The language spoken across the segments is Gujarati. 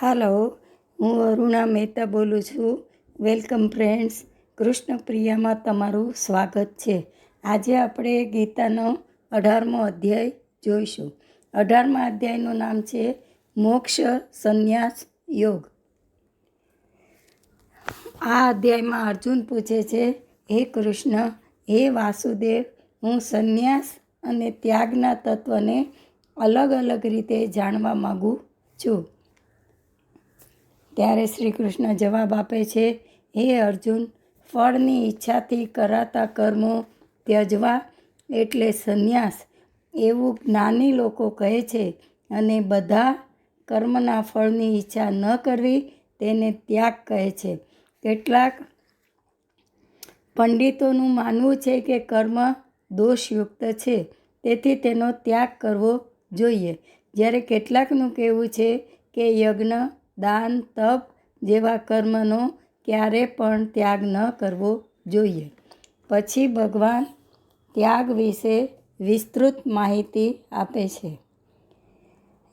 હાલો, હું અરુણા મહેતા બોલું છું. વેલકમ ફ્રેન્ડ્સ કૃષ્ણ પ્રિયામાં તમારું સ્વાગત છે. આજે આપણે ગીતાનો અઢારમો અધ્યાય જોઈશું. અઢારમા અધ્યાયનું નામ છે, મોક્ષ સંન્યાસ યોગ. આ અધ્યાયમાં અર્જુન પૂછે છે, હે કૃષ્ણ, હે વાસુદેવ, હું સંન્યાસ અને ત્યાગના તત્વને અલગ અલગ રીતે જાણવા માગું છું. ત્યારે શ્રી કૃષ્ણ જવાબ આપે છે, હે અર્જુન, ફળની ઈચ્છાથી કરાતા કર્મો ત્યજવા, એટલે સંન્યાસ. એવું જ્ઞાની લોકો કહે છે અને બધા કર્મના ફળની ઈચ્છા ન કરવી તેને ત્યાગ કહે છે. કેટલાક પંડિતોનું માનવું છે કે કર્મ દોષયુક્ત છે, તેથી તેનો ત્યાગ કરવો જોઈએ. જ્યારે કેટલાકનું કહેવું છે કે યજ્ઞ દાન, તપ જેવા કર્મનો ક્યારે પણ ત્યાગ ન કરવો જોઈએ. પછી ભગવાન ત્યાગ વિશે વિસ્તૃત માહિતી આપે છે.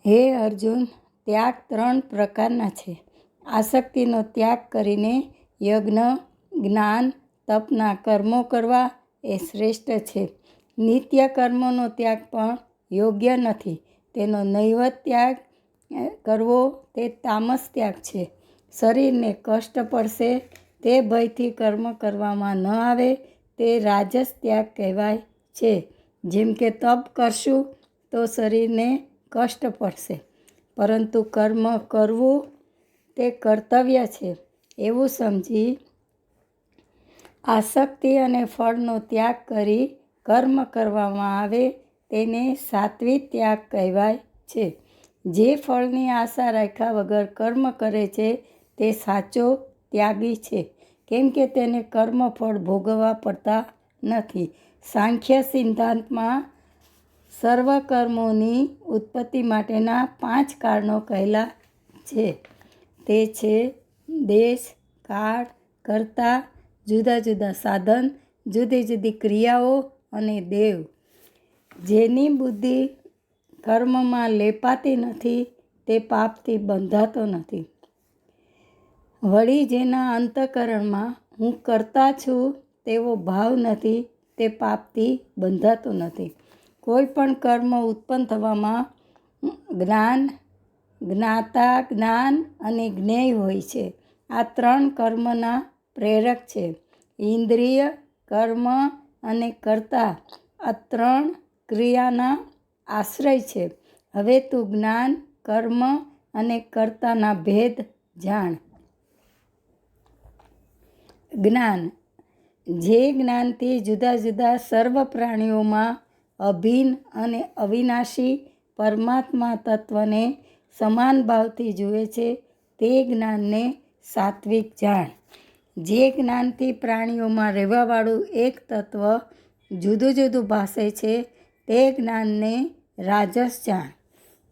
હે અર્જુન, ત્યાગ ત્રણ પ્રકારના છે. આસક્તિનો ત્યાગ કરીને યજ્ઞ, જ્ઞાન, તપના કર્મો કરવા એ શ્રેષ્ઠ છે. નિત્ય કર્મોનો ત્યાગ પણ યોગ્ય નથી. તેનો નૈવત ત્યાગ કરવો તે તામસ ત્યાગ છે. શરીરને કષ્ટ પડશે, તે ભયથી કર્મ કરવામાં ન આવે, તે રાજસ ત્યાગ કહેવાય છે. જેમ કે તપ કરશું, તો શરીરને કષ્ટ પડશે. પરંતુ કર્મ કરવું તે કર્તવ્ય છે. એવું સમજી આસક્તિ અને ફળનો ત્યાગ કરી કર્મ કરવામાં આવે, તેને સાત્વિક ત્યાગ કહેવાય છે. જે ફળની આશા રાખ્યા વગર કર્મ કરે છે, તે સાચો ત્યાગી છે. કેમ કે તેને કર્મ ફળ ભોગવવા પડતા નથી. સાંખ્ય સિદ્ધાંતમાં સર્વ કર્મોની ઉત્પત્તિ માટેના પાંચ કારણો કહેલા છે. તે છે દેશ, કાળ, કર્તા, જુદા જુદા સાધન, જુદી જુદી ક્રિયાઓ અને દેવ. જેની બુદ્ધિ કર્મમાં લેપાતી નથી, તે પાપથી બંધાતો નથી. વળી જેના અંતકરણમાં હું કરતા છું, તેવો ભાવ નથી, તે પાપથી બંધાતો નથી. કોઈ પણ કર્મ ઉત્પન્ન થવામાં જ્ઞાન, જ્ઞાતા જ્ઞાન અને જ્ઞેય હોય છે. આ ત્રણ કર્મના પ્રેરક છે. ઇન્દ્રિય, કર્મ અને કર્તા. આ ત્રણ ક્રિયાના આશ્રય છે. હવે તું જ્ઞાન, કર્મ અને કર્તાના ભેદ જાણ. જ્ઞાન. જે જ્ઞાનથી જુદા જુદા સર્વ પ્રાણીઓમાં અભિન્ન અને અવિનાશી પરમાત્મા તત્વને સમાન ભાવથી જુએ છે, તે જ્ઞાનને સાત્વિક જાણ. જે જ્ઞાનથી પ્રાણીઓમાં રહેવાવાળું એક તત્વ જુદું જુદું ભાષે છે, તે જ્ઞાનને રાજસ જાણ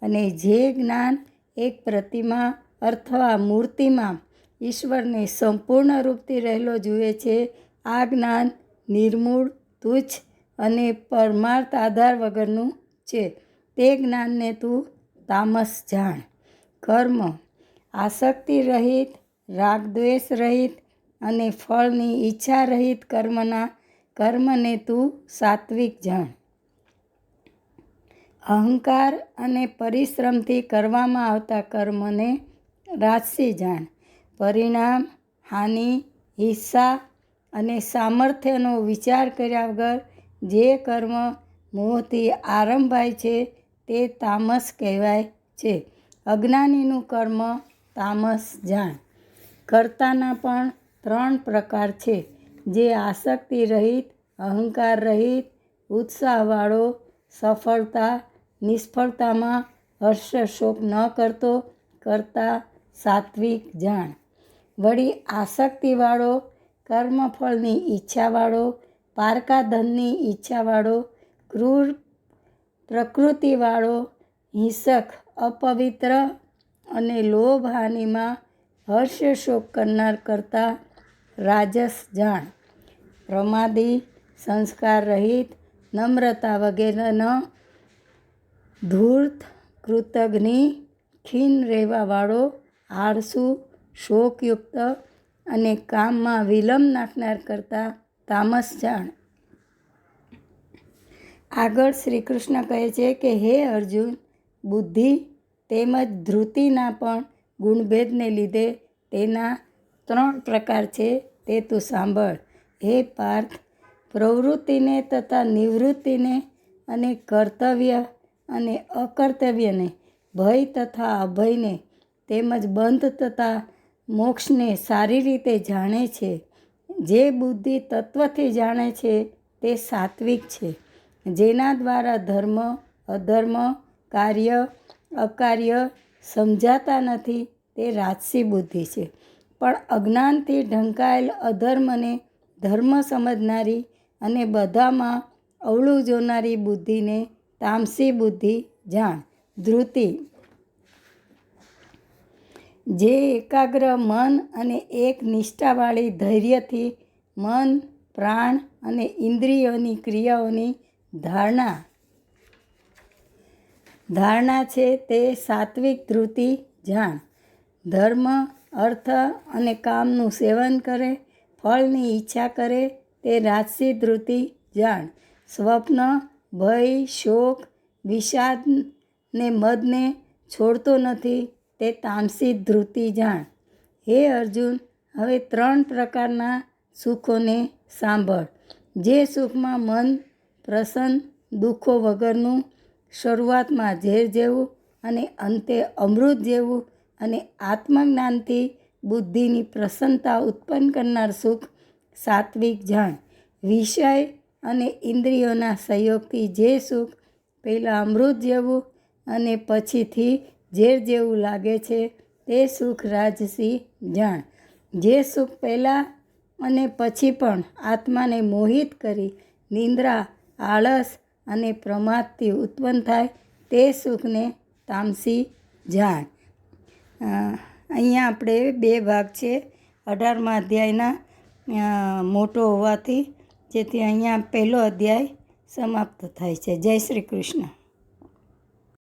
અને જે જ્ઞાન એક પ્રતિમા અથવા મૂર્તિમાં ઈશ્વરને સંપૂર્ણ રૂપથી રહેલો જુએ છે, આ જ્ઞાન નિર્મૂળ, તુચ્છ અને પરમાર્થ આધાર વગરનું છે. તે જ્ઞાનને તું તામસ જાણ. કર્મ, આસક્તિ રહિત, રાગદ્વેષ રહિત અને ફળની ઈચ્છા રહિત કર્મના કર્મને તું સાત્વિક જાણ. અહંકાર અને પરિશ્રમથી કરવામાં આવતા કર્મને રાજસી જાણ. પરિણામ, હાનિ હિસ્સા અને સામર્થ્યનો વિચાર કર્યા વગર જે કર્મ મોહથી આરંભાય છે તે તામસ કહેવાય છે. અજ્ઞાનીનું કર્મ તામસ જાણ. કર્તાના પણ ત્રણ પ્રકાર છે. જે આસક્તિ રહિત, અહંકાર રહિત, ઉત્સાહવાળો, સફળતા નિષ્ફળતામાં હર્ષ શોક ન કરતો કરતા સાત્વિક જાણ. વળી આસક્તિવાળો, કર્મફળની ઈચ્છાવાળો, પારકા ધનની ઈચ્છાવાળો, ક્રૂર પ્રકૃતિવાળો, હિંસક, અપવિત્ર અને લોભ હાનિમાં હર્ષ શોક કરનાર કરતા રાજસ જાણ. પ્રમાદી, સંસ્કાર રહિત, નમ્રતા વગેરેનો ધૂર્ત, કૃતજ્ઞ, ખીન રહેવાવાળો, આળસુ, શોકયુક્ત અને કામમાં વિલંબ નાખનાર કરતાં તામસ જાણ. આગળ શ્રી કૃષ્ણ કહે છે કે, હે અર્જુન, બુદ્ધિ તેમજ ધૃતિના પણ ગુણભેદને લીધે તેના ત્રણ પ્રકાર છે, તે તું સાંભળ. હે પાર્થ, પ્રવૃત્તિને તથા નિવૃત્તિને અને કર્તવ્ય અને અકર્તવ્યને ભય તથા અભયને તેમજ બંધ તથા મોક્ષને સારી રીતે જાણે છે. જે બુદ્ધિ તત્વથી જાણે છે તે સાત્વિક છે. જેના દ્વારા ધર્મ, અધર્મ, કાર્ય, અકાર્ય સમજાતા નથી તે રાજસી બુદ્ધિ છે. પણ અજ્ઞાનથી ઢંકાયેલ અધર્મને ધર્મ સમજનારી અને બધામાં અવળું જોનારી બુદ્ધિને તામસી બુદ્ધિ જાણ ધૃતિ જે એકાગ્ર મન અને એક નિષ્ઠાવાળી ધૈર્યથી મન, પ્રાણ અને ઇન્દ્રિયોની ક્રિયાઓની ધારણા. ધારણા છે તે સાત્વિક ધૃતિ જાણ. ધર્મ, અર્થ અને કામનું સેવન કરે, ફળની ઈચ્છા કરે તે રાજસી ધૃતિ જાણ. સ્વપ્ન ભય, શોક, વિષાદ ને મદને છોડતો નથી, તે તામસી ધૃતિ જાણ. હે અર્જુન, હવે ત્રણ પ્રકારના સુખોને સાંભળ. જે સુખમાં મન, પ્રસન્ન, દુઃખો વગરનું શરૂઆતમાં ઝેર જેવું અને અંતે અમૃત જેવું અને આત્મજ્ઞાનથી બુદ્ધિની પ્રસન્નતા ઉત્પન્ન કરનાર સુખ સાત્વિક જાણ. વિષય અને ઇન્દ્રિયોના સહયોગથી જે સુખ પહેલાં અમૃત જેવું અને પછીથી ઝેર જેવું લાગે છે, તે સુખ રાજસી જાણ. જે સુખ પહેલાં અને પછી પણ આત્માને મોહિત કરી નિંદ્રા, આળસ અને પ્રમાદથી ઉત્પન્ન થાય, તે સુખને તામસી જાણ. અહીંયા આપણે બે ભાગ છે. અઢારમા અધ્યાયના મોટો હોવાથી જેથી અહીંયા પહેલો અધ્યાય સમાપ્ત થાય છે. જય શ્રી કૃષ્ણ.